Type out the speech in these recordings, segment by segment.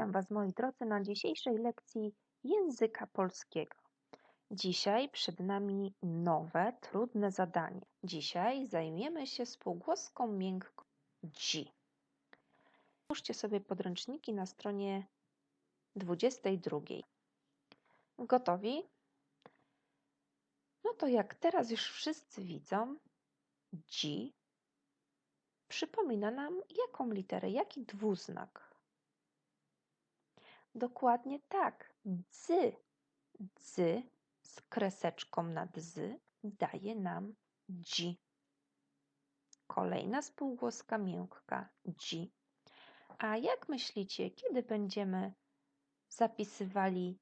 Witam Was moi drodzy na dzisiejszej lekcji języka polskiego. Dzisiaj przed nami nowe, trudne zadanie. Dzisiaj zajmiemy się spółgłoską miękką dzi. Otwórzcie sobie podręczniki na stronie 22. Gotowi? No to jak teraz już wszyscy widzą, dzi przypomina nam jaką literę, jaki dwuznak. Dokładnie tak. Dzy. Dzy z kreseczką nad z daje nam dzi. Kolejna spółgłoska miękka dzi. A jak myślicie, kiedy będziemy zapisywali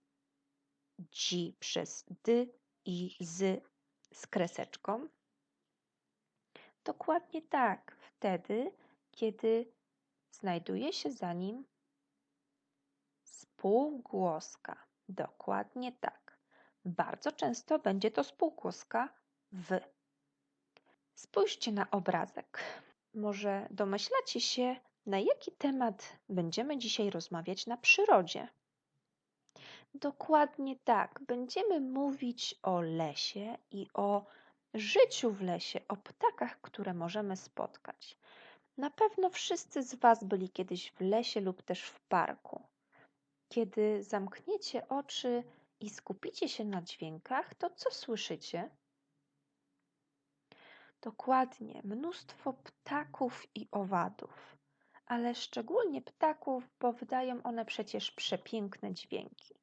dzi przez d i z z kreseczką? Dokładnie tak, wtedy, kiedy znajduje się za nim spółgłoska. Dokładnie tak. Bardzo często będzie to spółgłoska w. Spójrzcie na obrazek. Może domyślacie się, na jaki temat będziemy dzisiaj rozmawiać na przyrodzie? Dokładnie tak. Będziemy mówić o lesie i o życiu w lesie, o ptakach, które możemy spotkać. Na pewno wszyscy z Was byli kiedyś w lesie lub też w parku. Kiedy zamkniecie oczy i skupicie się na dźwiękach, to co słyszycie? Dokładnie, mnóstwo ptaków i owadów, ale szczególnie ptaków, bo wydają one przecież przepiękne dźwięki.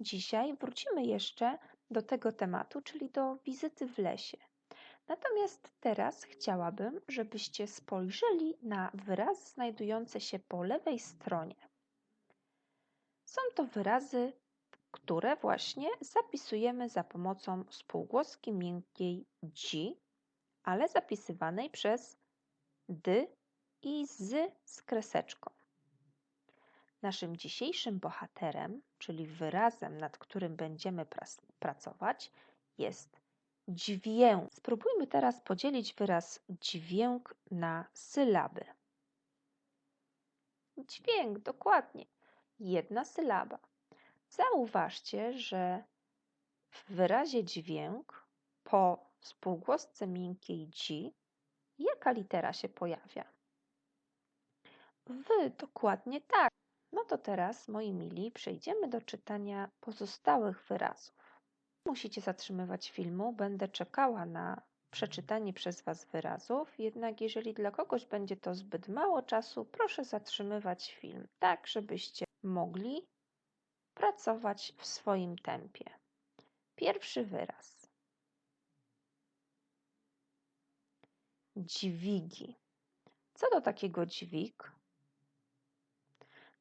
Dzisiaj wrócimy jeszcze do tego tematu, czyli do wizyty w lesie. Natomiast teraz chciałabym, żebyście spojrzeli na wyrazy znajdujące się po lewej stronie. Są to wyrazy, które właśnie zapisujemy za pomocą spółgłoski miękkiej dzi, ale zapisywanej przez d i z z kreseczką. Naszym dzisiejszym bohaterem, czyli wyrazem, nad którym będziemy pracować, jest dźwięk. Spróbujmy teraz podzielić wyraz dźwięk na sylaby. Dźwięk, dokładnie. Jedna sylaba. Zauważcie, że w wyrazie dźwięk po spółgłosce miękkiej dzi jaka litera się pojawia? Wy, dokładnie tak. No to teraz, moi mili, przejdziemy do czytania pozostałych wyrazów. Musicie zatrzymywać filmu, będę czekała na przeczytanie przez Was wyrazów, jednak jeżeli dla kogoś będzie to zbyt mało czasu, proszę zatrzymywać film, tak żebyście mogli pracować w swoim tempie. Pierwszy wyraz. Dźwigi. Co to takiego dźwig?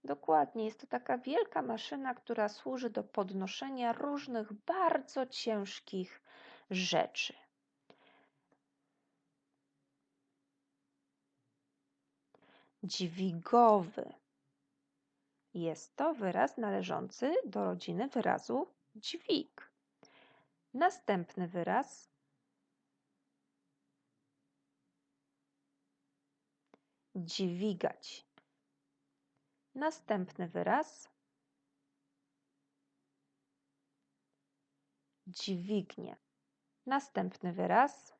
Dokładnie, jest to taka wielka maszyna, która służy do podnoszenia różnych bardzo ciężkich rzeczy. Dźwigowy. Jest to wyraz należący do rodziny wyrazu dźwig. Następny wyraz dźwigać. Następny wyraz dźwignie. Następny wyraz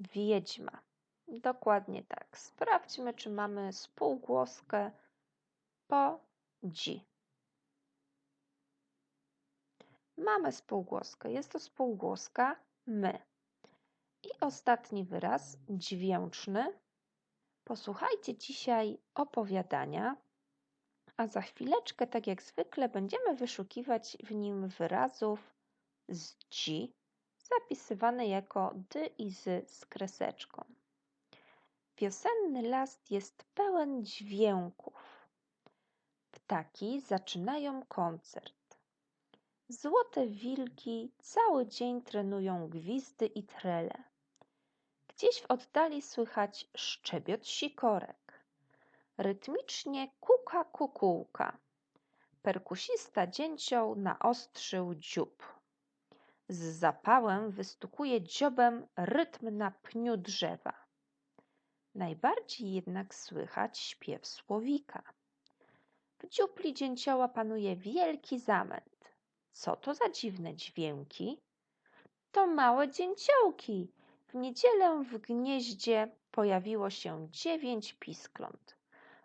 wiedźma. Dokładnie tak. Sprawdźmy, czy mamy spółgłoskę po dzi. Mamy spółgłoskę. Jest to spółgłoska my. I ostatni wyraz dźwięczny Posłuchajcie dzisiaj opowiadania, a za chwileczkę, tak jak zwykle, będziemy wyszukiwać w nim wyrazów z dzi, zapisywane jako dy i z z kreseczką. Wiosenny las jest pełen dźwięków. Ptaki zaczynają koncert. Złote wilki cały dzień trenują gwizdy i trele. Gdzieś w oddali słychać szczebiot sikorek. Rytmicznie kuka kukułka. Perkusista dzięcioł naostrzył dziób. Z zapałem wystukuje dziobem rytm na pniu drzewa. Najbardziej jednak słychać śpiew słowika. W dziupli dzięcioła panuje wielki zamęt. Co to za dziwne dźwięki? To małe dzięciołki. W niedzielę w gnieździe pojawiło się dziewięć piskląt.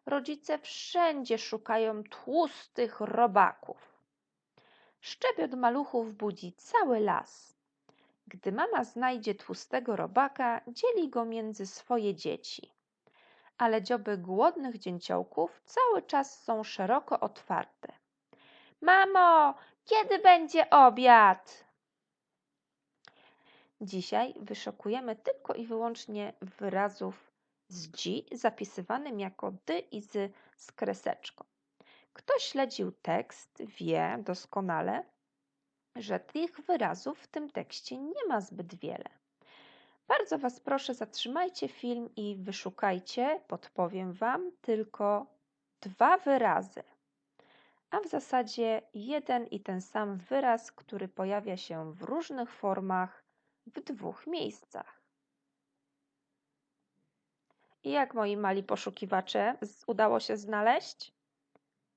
Rodzice wszędzie szukają tłustych robaków. Szczebiot maluchów budzi cały las. Gdy mama znajdzie tłustego robaka, dzieli go między swoje dzieci. Ale dzioby głodnych dzięciołków cały czas są szeroko otwarte. Mamo, kiedy będzie obiad? Dzisiaj wyszukujemy tylko i wyłącznie wyrazów z dzi zapisywanym jako dy i z z kreseczką. Kto śledził tekst, wie doskonale, że tych wyrazów w tym tekście nie ma zbyt wiele. Bardzo Was proszę, zatrzymajcie film i wyszukajcie, podpowiem Wam, tylko dwa wyrazy, a w zasadzie jeden i ten sam wyraz, który pojawia się w różnych formach w dwóch miejscach. I jak moi mali poszukiwacze udało się znaleźć?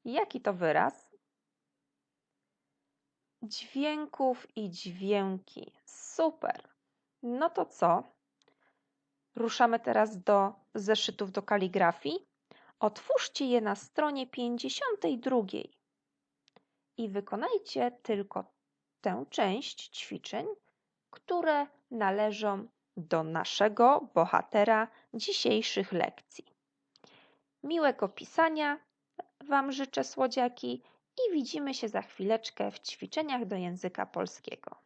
Jaki to wyraz? Dźwięków i dźwięki. Super. No to co? Ruszamy teraz do zeszytów do kaligrafii. Otwórzcie je na stronie 52 i wykonajcie tylko tę część ćwiczeń, które należą do naszego bohatera dzisiejszych lekcji. Miłego pisania Wam życzę, słodziaki, i widzimy się za chwileczkę w ćwiczeniach do języka polskiego.